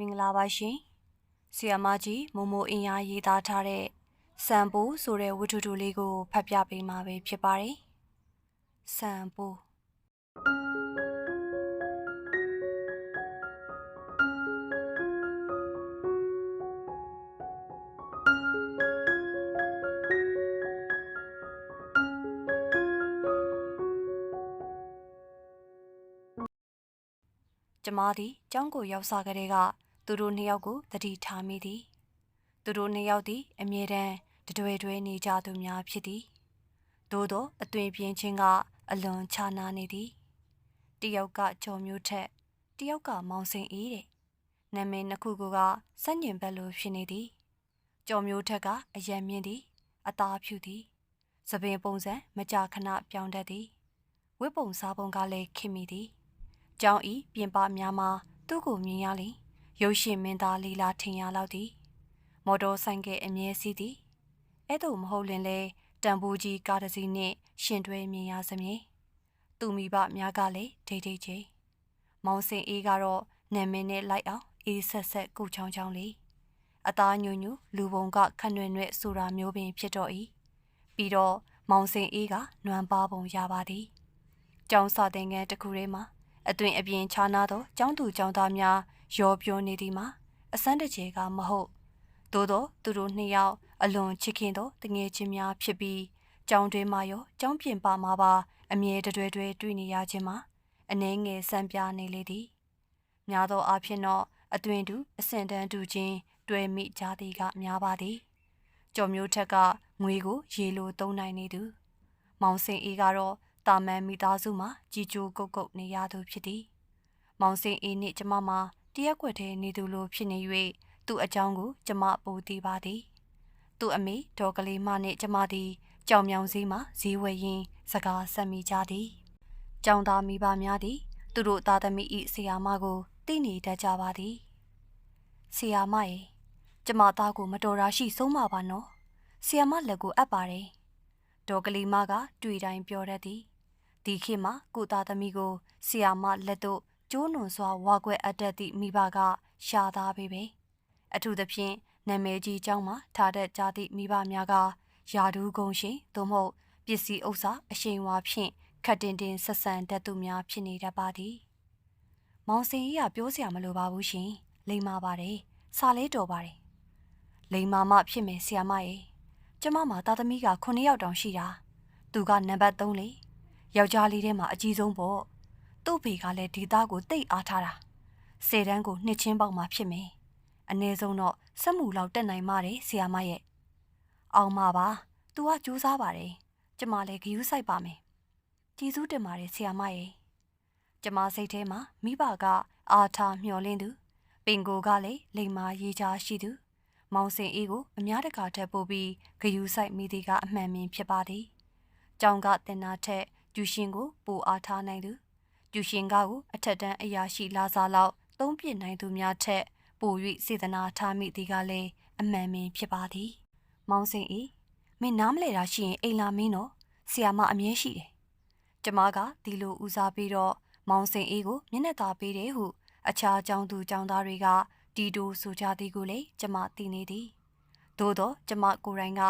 မင်္ဂလာပါရှင်ဆီယမကြီးမိုမိုအင်အားရေးသားထားတဲ့စံပိုးဆိုတဲ့ဝတ္ထုတူလေးကိုဖတ်ပြပေးမှာပဲဖြစ်ပါတယ်စံပိုးကျမသည်ကျောင်းကိုရောက်စားကလေးက သူတို့နှစ်ယောက်ကိုတတိထားမိသည် သူတို့နှစ်ယောက်သည်အမြဲတမ်းတတွေ့တွေ့နေကြသူများဖြစ်သည်သို့သောအသွင်ပြင်းခြင်းကအလွန်ခြားနာနေသည်တယောက်ကကြော်မျိုးထက်တယောက်ကမောင်စင်အေးတဲ့နာမည်နှစ်ခုကစက်ညင်ဘက်လိုဖြစ်နေသည်ကြော်မျိုးထက်ကအယံမြင့်သည် အသားဖြူသည်သပင်ပုံစံမကြာခဏပြောင်းတတ်သည်ဝတ်ပုံစားပုံကလည်းခင်မိသည်ကျောင်းဤပြင်ပများမှာသူ့ကိုမြင်ရလေ ရုပ်ရှင်မင်းသားလီလာထင်ရလောက်သည်မော်တော်ဆိုင်ကယ်အမြဲစီးသည်အဲ့သို့မဟုတ်လင်လေတန်ဖိုးကြီးကားတစ်စီးနှင့်ရှင်တွဲမြင်ရစမြဲသူမိဘများကလည်းဒိတ်ဒိတ်ချင်းမောင်စင်အေးကတော့နာမည်နဲ့လိုက်အောင်အေးဆက်ဆက်ကုချောင်းချောင်းလေးအသားညွညွလူပုံကခန့်ရွယ်ရွယ်ဆိုတာမျိုးပင်ဖြစ်တော့၏ပြီးတော့မောင်စင်အေးကနွမ်းပါပုံရပါသည်ကျောင်းစာသင်ခန်းတစ်ခုထဲမှာအသွင်အပြင်ခြားနာသောကျောင်းသူကျောင်းသားများ ရောပြောနေသည်မှာအစမ်းတကြေကမဟုတ်သို့သောသူတို့နှစ်ယောက်အလွန်ချစ်ခင်သောတငယ်ချင်းများဖြစ်ပြီးကျောင်းတွင်မှရောကျောင်းပြင်ပမှာပါ အမြဲတတွဲတွဲတွေ့နေရခြင်းမှာအနှဲငယ်စံပြနေလေသည်များသောအားဖြင့်တော့အသွင်တူအစင်တန်းတူချင်းတွဲမိကြသည်ကများပါသည်ကြော်မျိုးထက်ကငွေကို ရေလိုသုံးနိုင်နေသူ မောင်စင်အေးကတော့တာမန်မိသားစုမှာကြီးကျိုးကုတ်ကုတ်နေရသူဖြစ်သည်။မောင်စင်အေးနှင့်ကျမမှာ တရက်ွက်ထဲနေသူလိုဖြစ်နေ၍သူ့အကြောင်းကိုကျမပိုသိပါသည်။သူ့အမေဒေါ်ကလေးမနှင့်ကျမသည်ကြောင်မြောင်စည်းမှာဈေးဝယ်ရင်းစကားဆက်မိကြသည်။ကြောင်သားမိဘများသည် သူတို့သားသမီး၏ဆရာမကိုသိနေတတ်ကြပါသည်။ဆရာမရေကျမသားကိုမတော်တာရှိဆုံးမပါနော်။ဆရာမလက်ကိုအပ်ပါတယ်။ဒေါ်ကလေးမက တွေ့တိုင်းပြောတတ်သည်ဒီခေတ်မှာကိုသားသမီးကိုဆီယာမလက်တို့ ကျိုးနွန်စွာဝါကွက်အပ်တတ်သည့်မိဘကရှာသားပေပဲအထူးသဖြင့်နာမည်ကြီးကျောင်းမှာထားတတ်ကြသည့်မိဘများကယာဒူးကုံရှင်သို့မဟုတ်ပစ္စည်းဥစ္စာအရှိန်ဝါဖြင့်ခတ်တင်တင်ဆက်ဆံတတ်သူများဖြစ်နေတတ်ပါသည်မောင်စင်ကြီးကပြောစရာမလိုပါဘူးရှင်လိမ္မာပါတယ်စာလေးတော်ပါတယ်လိမ္မာမဖြစ်မယ်ဆီယာမရေကျမမှာသားသမီးက9ယောက်တောင်ရှိတာသူကနံပါတ်3လေယောက်ျားလေးထဲမှာအကြီးဆုံးပေါ့ သူ့ဖေကလည်းဒီသားကိုတိတ်အားထားတာဆယ်တန်းကိုနှစ်ချင်းပေါက်မှဖြစ်မယ်အနည်းဆုံးတော့စက်မှုလောက်တက်နိုင်မှတယ်ဆီယာမရဲ့အောင်ပါပါ။ तू ကကြိုးစားပါတယ်။ကျမလည်းဂယူးဆိုင်ပါမယ်။ကြည်စုတင်ပါတယ်ဆီယာမရဲ့။ကျမစိတ်ထဲမှာမိဘကအာထားမျှော်လင့်သူပင်ကိုကလည်းလိမ်မာရေးချရှိသူမောင်စင်အေးကိုအများတကာထက်ပိုပြီးဂယူးဆိုင်မိသည်ကအမှန်မင်းဖြစ်ပါသည်။ကြောင်ကတင်နာထက်ကျူရှင်ကိုပိုအားထားနိုင်သူ ကျူရှင်ကကိုအထက်တန်းအရာရှိလာစားလောက်သုံးပြနိုင်သူများထက်ပို၍စေတနာထားမိသည်ကလည်းအမှန်မင်းဖြစ်ပါသည်မောင်စင်ဤမင်းနားမလဲတာရှိရင်အိမ်လာမင်းတော့ဆီယာမအမြဲရှိတယ်ကျမကဒီလိုဦးစားပြီးတော့မောင်စင်အေးကိုမျက်နှာသာပေးတယ်ဟုအခြားចောင်းသူចောင်းသားတွေကတီတိုဆိုကြသည်ကိုလည်းကျမသိနေသည်သို့တော့ကျမကိုယ်တိုင်က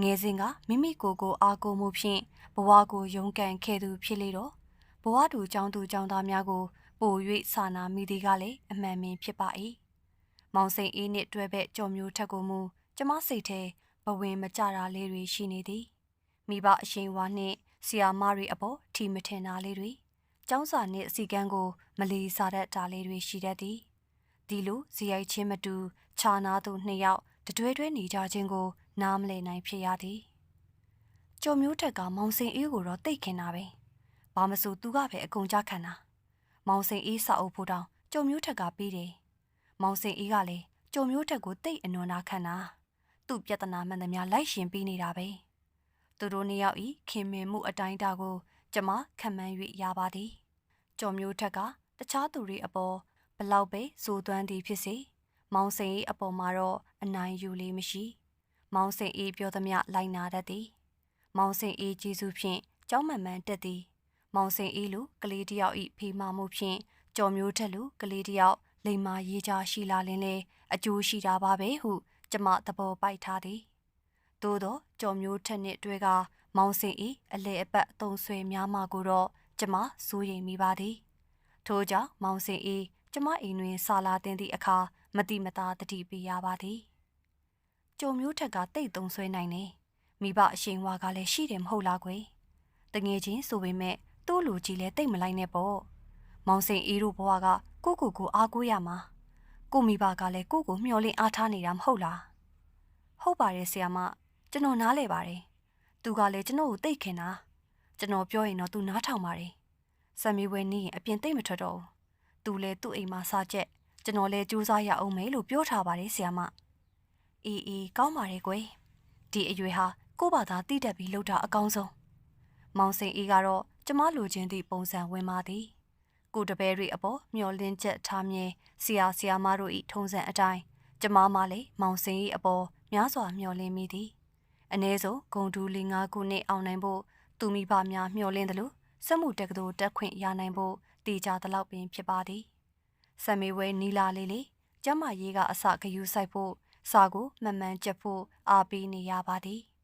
ငယ်စဉ်ကမိမိကိုယ်ကိုအားကိုးမှုဖြင့်ဘဝကိုရုန်းကန်ခဲ့သူဖြစ်လေတော့ဘ ဝတူចောင်းသူចောင်းသားများကိုပို၍စာနာမိသည်ကလည်းအမှန်ပင်ဖြစ်ပါ၏မောင်စိန်အေးနှင့်တွဲဘက်ကြော်မျိုးထက်ကိုမူကျမစိတ်ထဲဘဝင်မကြတာလေးတွေရှိနေသည်မိဘအရှင်ဝါနှင့်ဆီယာမတွေအပေါ်ထီမထင်တာလေးတွေကျောင်းစာနှင့်အစီကန်းကို မလီစားတဲ့တာလေးတွေရှိတတ်သည်ဒီလိုဇီရိုက်ချင်းမတူခြာနာသူနှစ်ယောက်တတွဲတွဲနေကြခြင်းကို နားမလည်နိုင်ဖြစ်ရသည်ကြုံမျိုးထက်ကမောင်စင်အေးကိုတော့တိတ်ခင်တာပဲ။ ဘာမဆိုသူကပဲအကုန်ကြခံတာ။မောင်စင်အေးစာအုပ်ဖို့တောင်ကြုံမျိုးထက်ကပြီးတယ်။မောင်စင်အေးကလည်းကြုံမျိုးထက်ကိုတိတ်အနွန်နာခံတာ။သူ့ပြဿနာမှန်သမျှလိုက်ရှင်ပြီးနေတာပဲ။သူတို့နှစ်ယောက်ဤခင်မင်မှုအတိုင်းတာကို ကျမခံမှန်း၍ရပါသည်။ကြုံမျိုးထက်ကတခြားသူတွေအပေါ်ဘလောက်ပဲစိုးသွမ်းသည်ဖြစ်စေမောင်စင်အေးအပေါ်မှာတော့အနိုင်ယူလေးမရှိ။မောင်စင်အေးပြောသမျှလိုက်နာတတ်သည်။မောင်စင်အေးကျေးဇူးဖြင့်ကျောင်းမှန်မှန်တက်သည် မောင်စင်အေးလူကလေးတယောက်ဤဖေးမမှုဖြင့်ကြော်မျိုးထက်လူကလေးတယောက်လိမ္မာရေးချရှိလာလင်လေအကျိုးရှိတာပါပဲဟုကျမသဘောပိုက်ထားသည်သို့သောကြော်မျိုးထက်နှင့်တွေ့ကမောင်စင်ဤအလေအပတ်အုံဆွေများမှကိုတော့ကျမစိုးရိမ်မိပါသည်ထို့ကြောင့်မောင်စင်ဤကျမအိမ်တွင်ဆာလာတင်သည့်အခါမတိမတာတတိပေးရပါသည်ကြုံမျိုးထက်ကတိတ်သုံးဆွဲနိုင်နေမိဘအရှင်ဝါကလည်းရှိတယ်မဟုတ်လားကွယ်တငယ်ချင်းဆိုပေမဲ့ သူ့လူကြီးလည်းတိတ်မလိုက်နဲ့ပေါ့မောင်စင်ဤတို့ဘဝကကိုကိုကိုအားကိုးရမှာကိုမိဘကလည်းကိုကိုမျှော်လင့်အားထားနေတာမဟုတ်လားဟုတ်ပါတယ်ဆရာမကျွန်တော်နားလဲပါတယ်သူကလည်းကျွန်တော်ကိုတိတ်ခင်တာကျွန်တော်ပြောရင်တော့သူနားထောင်ပါတယ်ဆမ်မီဝဲနေရင်အပြင်တိတ်မထွက်တော့ဘူးသူလည်းသူ့အိမ်မှာစားချက်ကျွန်တော်လည်းကြိုးစားရအောင်မယ်လို့ပြောထားပါတယ်ဆရာမအေးအေးကောင်းပါတယ်ကွယ်ဒီအရွယ်ဟာကို့ဘာသာတိတက်ပြီးလှုပ်တာအကောင်းဆုံး မောင်စိန်အေးကတော့ကျမလိုချင်သည့်ပုံစံဝင်ပါသည်ကိုတပည့်တွေအပေါ်မျောလင်းချက်ထားမြဲဆရာဆရာမတို့၏ထုံးစံအတိုင်းကျမမလည်းမောင်စိန်၏အပေါ်များစွာမျောလင်းမိသည်အ ਨੇ ဆုံးဂုံတူလီငါးခုနှစ်အောင်နိုင်ဖို့သူမိဘများမျှော်လင့်တယ်လို့စက်မှုတက္ကသိုလ်တက်ခွင့်ရနိုင်ဖို့တည်ကြသလောက်ပင်ဖြစ်ပါသည်။စံမေဝဲနီလာလေးလေးကျမရေးကအစဂယူဆိုင်ဖို့စာကိုမှန်မှန်ကြက်ဖို့အားပေးနေရပါသည်။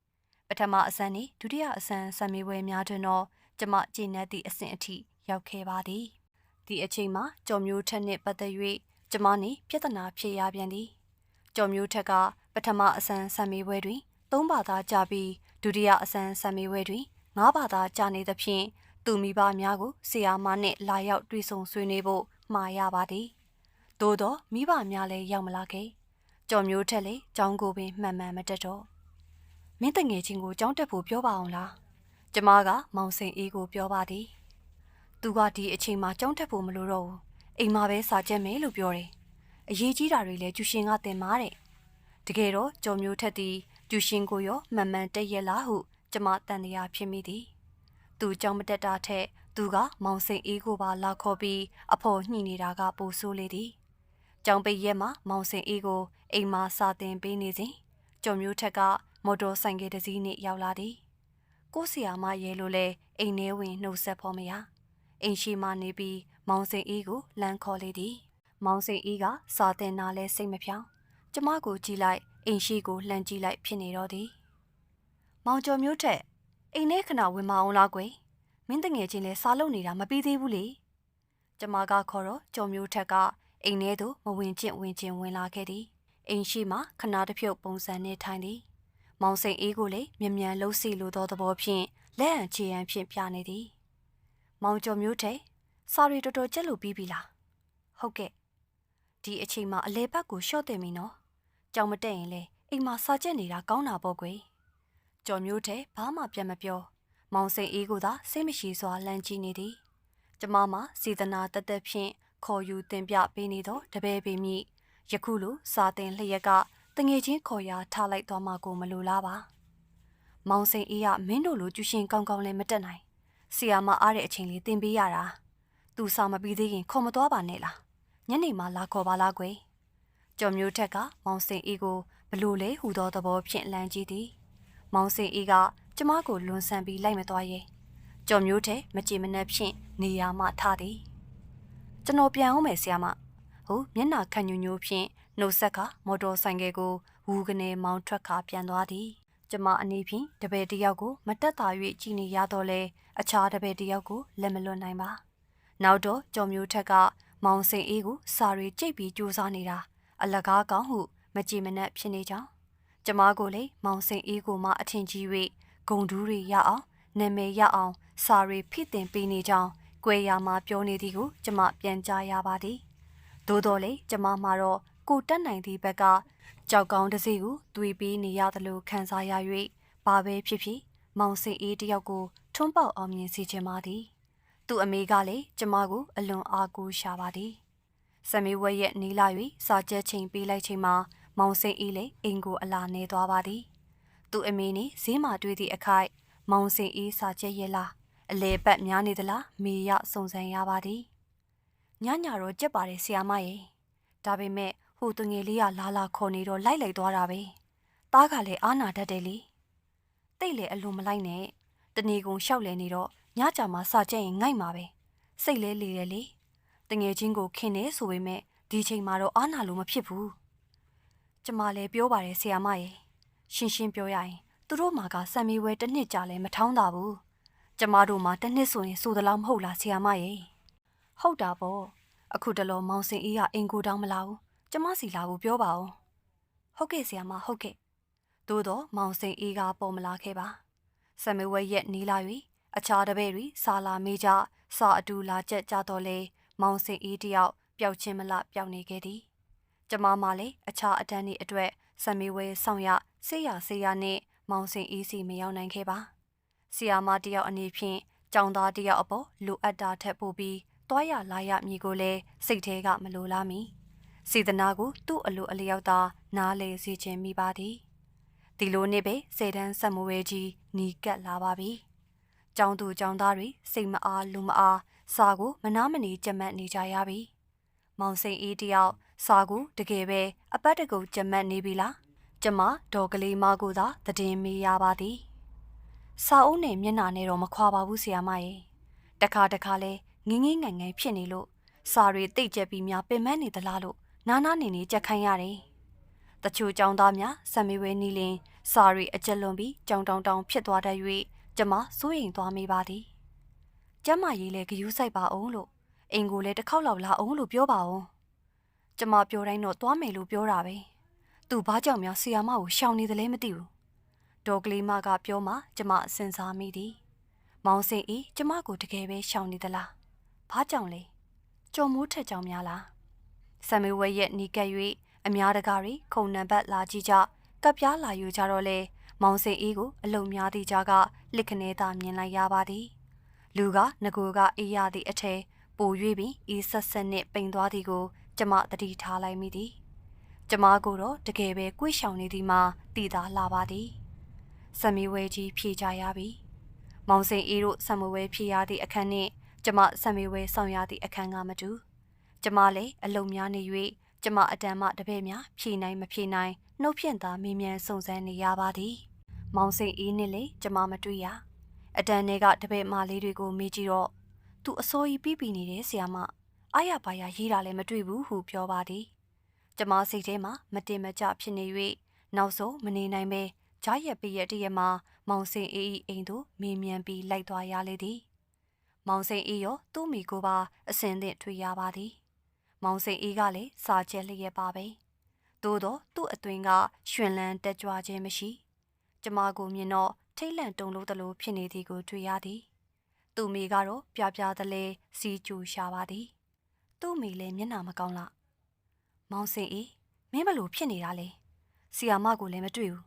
ပထမအစမ်းနှင့်ဒုတိယအစမ်းစံမေဝဲများတွင်တော့ကျမကျင့်တဲ့သည့်အဆင့်အထိရောက်ခဲ့ပါသည်။ဒီအချိန်မှာကြော်မျိုးထက်နှင့်ပတ်သက်၍ကျမနှင့်ပြဿနာဖြစ်ရပြန်သည်။ကြော်မျိုးထက်ကပထမအစမ်းစံမေဝဲတွင်သုံးဘာသာကြပြီးဒုတိယအစမ်းစံမေဝဲတွင်ငါးဘာသာကြာနေသဖြင့်သူမိဘများကိုဆရာမနှင့်လာရောက်တွေ့ဆုံဆွေးနွေးဖို့မှာရပါသည်။သို့သောမိဘများလည်းရောက်မလာခဲ့။ကြော်မျိုးထက်လေចောင်းကိုပင်မှန်မှန်မတက်တော့။ မင်းတငယ်ချင်းကိုចောင်းတက်ဖို့ပြောပါအောင်လား။ကျမကမောင်စိန်အေးကိုပြောပါသည်။သူကဒီအချိန်မှာចောင်းတက်ဖို့မလိုတော့ဘူး။အိမ်မှာပဲစာချက်မယ်လို့ပြောတယ်။အရေးကြီးတာတွေလည်းကျူရှင်ကတင်မာတဲ့။တကယ်တော့ကြော်မျိုးထက်သည်ကျူရှင်ကိုရောမှန်မှန်တက်ရလားဟုကျမတန်တရားဖြစ်မိသည်သူကြောင့်မတက်တာထက်သူကမောင်စိန်အေးကိုပါလာခေါ်ပြီးအဖော်ညှိနေတာကပိုဆိုးလေသည်ကြောင်ပိတ်ရဲမှာမောင်စိန်အေးကိုအိမ်မှာစာတင်ပေးနေစဉ်ကျော်မျိုးထက်က မော်တော်ဆိုင်ကတစ်စီးနဲ့ရောက်လာသည်ကိုဆီယာမရဲလိုလဲအိမ်ထဲဝင်နှုတ်ဆက်ဖို့မရအိမ်ရှိမှနေပြီးမောင်စိန်အေးကိုလမ်းခေါ်လေသည် မောင်စိန်အေးကစာတင်နာလဲစိတ်မဖြောင်းကျမကိုကြည့်လိုက်အိမ်ရှိကိုလှမ်းကြည့်လိုက်ဖြစ်နေတော့သည်မောင်ကျော်မျိုးထက်အိမ်ထဲခဏဝင်မအောင်လားကွယ်မင်းတငယ်ချင်းလဲစားလုံနေတာမပြီးသေးဘူးလေကျမကခေါ်တော့ကျော်မျိုးထက်ကအိမ်ထဲသို့မဝင်ကျင့်ဝင်ကျင့်ဝင်လာခဲ့သည်အိမ်ရှိမှခဏတစ်ဖြုတ်ပုံစံနဲ့ထိုင်သည် မောင်စိန်အေးကိုလေမြ мян လှုပ်စီလိုသောသဘောဖြင့်လက်အံချေရန်ဖြင့်ပြနေသည် မောင်ကျော်မျိုးတဲ့စာရီတော်တော်ကြက်လို့ပြီးပြီလားဟုတ်ကဲ့ဒီအချိန်မှာအလဲဘက်ကိုရှော့တင်ပြီနော်ကြောင်မတက်ရင်လေအိမ်မှာစာချက်နေတာကောင်းတာပေါ့ကွယ်ကျော်မျိုးတဲ့ဘာမှပြန်မပြော မောင်စိန်အေးကိုသာစိတ်မရှိစွာလန့်ကြည့်နေသည် ကျမမှစေတနာတသက်ဖြင့်ခေါ်ယူတင်ပြပေးနေသောတပည့်ပေမိယခုလိုစာတင်လျက်က တငယ်ချင်းခေါ်ရာထားလိုက်သွားမှကိုမလိုလားပါမောင်စိန်အေးကမင်းတို့လိုကျူရှင်ကောင်းကောင်းလည်းမတက်နိုင်ဆီယာမအားတဲ့အချိန်လေးတင်ပေးရတာသူစာမပြီးသေးရင်ခေါ်မသွားပါနဲ့လားညနေမှလာခေါ်ပါလားကွယ်ကျော်မျိုးထက်ကမောင်စိန်အေးကိုဘလို့လဲဟူသောသဘောဖြင့်လမ်းကြည့်သည်မောင်စင်အေးကကျမကိုလွန်ဆန်ပြီးလိုက်မသွားရဲကြော်မျိုးထဲမကြည်မနှက်ဖြင့်နေရာမှထားသည်ကျွန်တော်ပြန်အောင်မယ်ဆရာမဟုတ်မျက်နာခံညူညိုဖြင့် နှုတ်ဆက်ကမော်တော်ဆိုင်ကယ်ကိုဝူကနေမောင်းထွက်ခါပြန်သွားသည်ကျမအနေဖြင့်တပည့်တယောက်ကိုမတက်တာ၍ကြည်နေရတော့လဲအခြားတပည့်တယောက်ကိုလက်မလွတ်နိုင်ပါနောက်တော့ကြော်မျိုးထက်ကမောင်စင်အေးကိုစာရီကြိတ်ပြီးကြိုးစားနေတာအလကားကောင်းဟုမကြည်မနှက်ဖြစ်နေကြောင်းကျမကိုလေမောင်စိန်အေးကိုမှအထင်ကြီး၍ဂုံဒူးတွေရအောင်နာမည်ရအောင်စာရီဖိတင်ပေးနေကြောင်းကွယ်ရာမှာပြောနေသည်ကိုကျမပြန်ကြားရပါသည်သို့တော်လေကျမမှာတော့ ကိုတက်နိုင်သည့်ဘက်ကကြောက်ကောင်းတစ်စီးကိုတွေးပြီးနေရသလိုခံစားရ၍ဘာပဲဖြစ်ဖြစ်မောင်စိန်အေးတယောက်ကိုထွန်းပေါက်အောင်မြင်စေချင်ပါသည်သူ့အမေကလည်းကျမကိုအလွန်အားကိုးရှာပါသည်စမေဝဲရဲ့နီးလာ၍စာကြက်ချိန်ပေးလိုက်ချိန်မှာမောင်စိန်အေးလည်းအိမ်ကိုအလာနေသွားပါသည်သူအမေနဲ့ဈေးမှာတွေ့သည့်အခိုက်မောင်စိန်အေးစာချက်ရဲ့လားအလေပတ်များနေသလားမေရစုံစမ်းရပါသည်ညညတော့ကြက်ပါတယ်ဆီယာမရဲ့ဒါပေမဲ့ ဟိုတငယ်လေးကလာလာခေါ်နေတော့လိုက်လိုက်သွားတာပဲတားကလည်းအာနာတတ်တယ်လေတိတ်လေအလိုမလိုက်နဲ့တနေကုန်လျှောက်လဲနေတော့ညကြမှာစာချက်ရင်ငိုက်မှာပဲစိတ်လဲလေတယ်လေတငယ်ချင်းကိုခင်နေဆိုပေမဲ့ဒီဒီချိန်မှာတော့အားနာလို့မဖြစ်ဘူးကျမလည်းပြောပါတယ်ဆီယာမရေရှင်းရှင်းပြောရရင်သူတို့မှာကစံမီဝဲတစ်နှစ်ကြာလဲမထောင်းတာဘူးကျမတို့မှာတစ်နှစ်ဆိုရင်ဆိုသလောက်မဟုတ်လားဆီယာမရေဟုတ်တာပေါ့အခုတလောမောင်စင်အေးကအင်ကိုတောင်းမလာဘူး ကျမစီလာဘူးပြောပါဦးဟုတ်ကဲ့ဆီယာမဟုတ်ကဲ့သို့တော့မောင်စင်အေးကပေါ်မလာခဲ့ပါစံမီဝဲရက်နီးလာ၍အခြားတပည့်တွေစာလာမေးကြစာအတူလာချက်ကြတော့လေမောင်စင်အေးတယောက်ပျောက်ချင်းမလပျောက်နေခဲ့သည်ကျမမလည်းအခြားအတန်းဤအတွက်စံမီဝဲဆောင်ရဆေးရဆေးရနဲ့မောင်စင်အေးစီမရောက်နိုင်ခဲ့ပါဆီယာမတယောက်အနေဖြင့်ကြောင်သားတယောက်အပေါ်လိုအပ်တာထက်ပိုပြီးတွားရလာရမည်ကိုလည်းစိတ်ထဲကမလိုလားမီ စေတနာကိုသူ့အလိုအလျောက်သာနားလေစေခြင်းမိပါသည်ဒီလိုနေ့ပဲစေတန်းဆက်မွေးကြီးနီးကပ်လာပါပြီကျောင်းသူကျောင်းသားတွေစိတ်မအားလူမအားစာကိုမနာမနေကြက်မှတ်နေကြရပြီမောင်စိန်အေးတယောက်စာကိုတကယ်ပဲအပတ်တကုတ်ကြက်မှတ်နေပြီလားကျမဒေါ်ကလေးမကိုသာတည်င်းမေးရပါသည်စာအုပ်နဲ့မျက်နှာနဲ့တော့မခွာပါဘူးဆရာမရေတခါတခါလဲငင်းငင်းငန်ငန်ဖြစ်နေလို့စာတွေတိတ်ကျက်ပြီးများပင်မနေသလားလို့ နာနာနေနေကြက်ခိုင်းရတယ်တချို့ចောင်းသားများစံမေဝဲနီလင်စာရီအကျက်လွန်ပြီးကြောင်တောင်တောင်ဖြစ်သွားတတ်၍ကျမစိုးရိမ်သွားမိပါသည်ကျမရေးလဲဂယူးဆိုင်ပါအောင်လို့အိမ်ကိုလည်းတစ်ခေါက်လောက်လာအောင်လို့ပြောပါအောင်ကျမပြောတိုင်းတော့သွားမယ်လို့ပြောတာပဲသူဘာကြောင့်များဆီယာမကိုရှောင်နေသလဲမသိဘူးဒေါ်ကလေးမကပြောမှကျမစဉ်းစားမိသည်မောင်စင်အေးကျမကိုတကယ်ပဲရှောင်နေသလားဘာကြောင့်လဲကြော်မိုးထက်ကြောင်များလား ဆမ်မေဝဲရဲ့နီကက်၍အများတကားတွေခုံနံပါတ်လာကြည့်ကြကပ်ပြားလာယူကြတော့လေမောင်စင်အေးကိုအလုံများသည့်ကြားကလစ်ခနဲသာမြင်လိုက်ရပါသည်လူကငကိုကအေးရသည့်အထဲပို၍ပြီးအေးဆက်ဆက်နှင့်ပိန်သွားသည်ကိုကျမတတိထားလိုက်မိသည်ကျမကိုတော့တကယ်ပဲကိုယ်ရှောင်နေသည်မှာတည်သားလာပါသည်စမီဝဲကြီးဖြေကြရပြီမောင်စင်အေးတို့ဆံမဝဲဖြေရသည့်အခန်းနှင့်ကျမဆံမီဝဲဆောင်ရသည့်အခန်းကမတူ ကျမလည်းအလုံများနေ၍ကျမအတန်မှတပည့်များဖြေနိုင်မဖြေနိုင်နှုတ်ဖြင့်သာမေးမြန်းစုံစမ်းနေရပါသည်မောင်စိန်အေးနဲ့လေကျမမတွေ့ရအတန်တွေကတပည့်မလေးတွေကိုမေးကြည့်တော့သူအစိုးရပြီးပြီးနေတဲ့ဆရာမအားရပါရရေးတာလည်းမတွေ့ဘူးဟုပြောပါသည်ကျမစိတ်ထဲမှာမတင်မကြဖြစ်နေ၍နောက်ဆုံးမနေနိုင်ပဲဂျားရက်ပြည့်ရတရက်မှာမောင်စိန်အေးအိမ်သို့မေးမြန်းပြီးလိုက်သွားရလေသည် မောင်စိန်အေးရောသူ့မိကိုပါအစင်သင့်ထွေရပါသည် မောင်စိန်အေးကလည်းစာချက်လျက်ပါပဲသို့တော့သူ့အတွင်ကရွှင်လန်းတက်ကြွခြင်းမရှိကျမကိုမြင်တော့ထိတ်လန့်တုန်လို့တလို့ဖြစ်နေသည်ကိုတွေ့ရသည်သူ့မိကတော့ပြပြတလဲစီကျူရှာပါသည်သူ့မိလည်းမျက်နှာမကောင်းလားမောင်စင်အေးမင်းဘလို့ဖြစ်နေတာလဲဆီယာမကိုလည်းမတွေ့ဘူး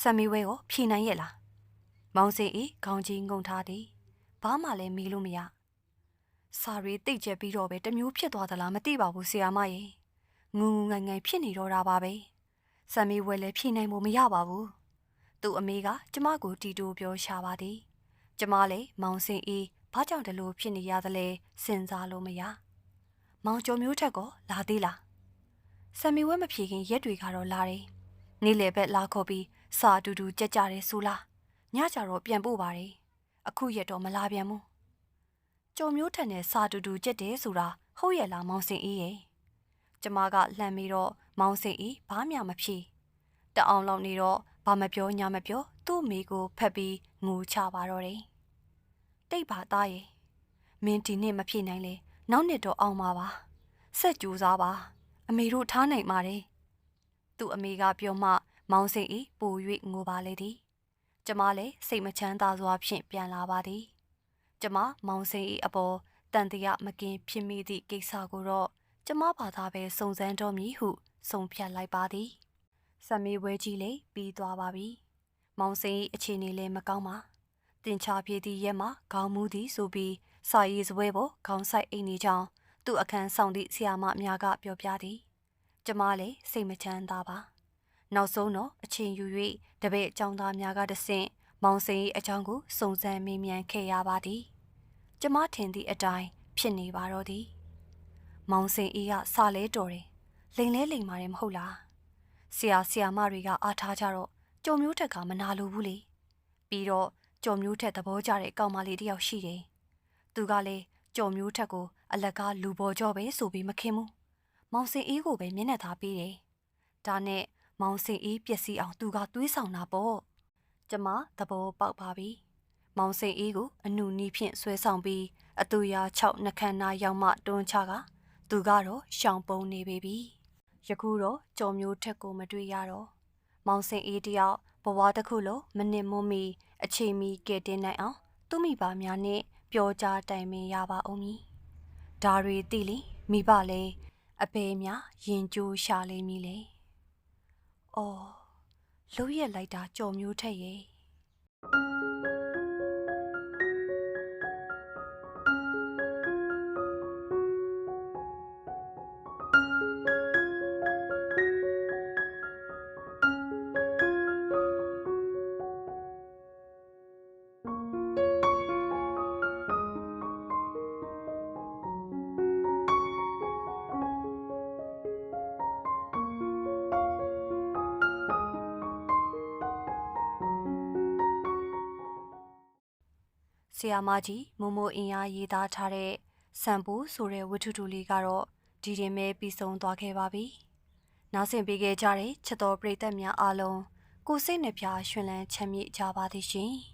ဆမ်မီဝဲကိုဖြေနိုင်ရဲ့လားမောင်စင်အေးခေါင်းကြီးငုံထားသည်ဘာမှလည်းမေးလို့မရ စာရီတိတ်ကျက်ပြီးတော့ပဲတမျိုးဖြစ်သွားသလားမသိပါဘူးဆီယာမရေငူငူငိုင်ငိုင်ဖြစ်နေတော့တာပါပဲဆမ်မီဝဲလည်းဖြေနိုင်ဖို့မရပါဘူးသူ့အမေကကျမကိုတီတိုပြောရှာပါသည်ကျမလည်းမောင်စင်အေးဘာကြောင့်ဒီလိုဖြစ်နေရသလဲစဉ်းစားလို့မရမောင်ကျော်မျိုးထက်ကလာသေးလားဆမ်မီဝဲမဖြေခင်ရက်တွေကတော့လာတယ်နေ့လယ်ဘက်လာခေါ်ပြီးစာအတူတူကြက်ကြတယ်ဆိုလားညကြတော့ပြန်ပို့ပါတယ်အခုရက်တော့မလာပြန်ဘူး ကြုံမျိုးထက်နဲ့စာတူတူကြက်တယ်ဆိုတာဟုတ်ရဲ့လားမောင်စင်အေးရဲ့ကျမကလှမ်းပြီးတော့မောင်စင်အေးဘာမှမဖြေတအောင်လောက်နေတော့ဘာမပြောညာမပြောသူ့မိကိုဖက်ပြီးငိုချပါတော့တယ်တိတ်ပါသားရဲ့မင်းဒီနေ့မဖြေနိုင်လေနောက်နှစ်တော့အောင်ပါပါဆက်ကြိုးစားပါ အမေတို့ထားနိုင်ပါတယ်သူ့အမေကပြောမှ မောင်စိန်ဤပို၍ငိုပါလေသည် ကျမလည်းစိတ်မချမ်းသာစွာဖြင့်ပြန်လာပါသည် ကျမမောင်စိန်ဤအပေါ်တန်တရာမကင်ဖြစ်မိသည့်ကိစ္စကိုတော့ကျမဘာသာပဲစုံစမ်းတော်မည်ဟုဆုံးဖြတ်လိုက်ပါသည်စမေဝဲကြီးလေးပြီးသွားပါပြီမောင်စိန်ဤအခြေအနေလည်းမကောင်းပါတင်ချပြေသည့်ရက်မှာခေါင်းမူသည်ဆိုပြီးစာရေးစပွဲပေါ်ခေါင်းဆိုင်အိမ်နေကြောင်းသူ့အခန်းဆောင်သည့်ဆရာမများကပြောပြသည်ကျမလည်းစိတ်မချမ်းသာပါနောက်ဆုံးတော့အချိန်ယူ၍တပည့်အကြောင်းသားများကတဆင့်မောင်စိန်၏အကြောင်းကိုစုံစမ်းမေးမြန်းခဲ့ရပါသည် ကျမထင်သည့်အတိုင်းဖြစ်နေပါတော့သည်မောင်စိန်အေးကစာလဲတော်တယ်လိန်လဲလိန်ပါတယ်မဟုတ်လားဆရာဆရာမတွေကအားထားကြတော့ကြုံမျိုးထက်ကမနာလိုဘူးလေပြီးတော့ကြုံမျိုးထက်သဘောကျတဲ့ကောင်မလေးတယောက်ရှိတယ်သူကလည်းကြုံမျိုးထက်ကို အလကားလူပေါ်ကြောပဲဆိုပြီးမခင်ဘူးမောင်စင်အေးကိုပဲမျက်နှာသားပေးတယ်။ဒါနဲ့မောင်စင်အေးပျက်စီးအောင်သူကသွေးဆောင်တာပေါ့။ကျမသဘောပေါက်ပါပြီ။ မောင်စင်အေးကိုအနုနီးဖြင့်ဆွဲဆောင်ပြီးအတူရာ6နှခမ်းနာရောက်မှတွန်းချကသူကတော့ရှောင်ပုံနေပေပြီ။ယခုတော့ကြော်မျိုးထက်ကိုမတွေ့ရတော့မောင်စင်အေးတယောက်ဘဝတစ်ခုလုံးမနစ်မွမီအချိန်မီကဲတင်နိုင်အောင်သူ့မိဘများနဲ့ပြောကြားတိုင်ပင်ရပါအောင်မည်။ဒါတွေသိလိမိဘလည်းအပေများရင်ကြိုးရှာလိမ့်မည်လေ။အော်လှုပ်ရက်လိုက်တာကြော်မျိုးထက်ရဲ့ ဆီယာမကြီးမမိုအင်အားရေးသားထားတဲ့စံပူဆိုတဲ့ဝတ္ထုတူလေးကတော့ဒီတင်ပဲပြီးဆုံးသွားခဲ့ပါပြီ။နားဆင်ပေးခဲ့ကြတဲ့ချက်တော်ပရိသတ်များအားလုံးကိုစိတ်နှပြရွှင်လန်းချမ်းမြေ့ကြပါသည်ရှင်။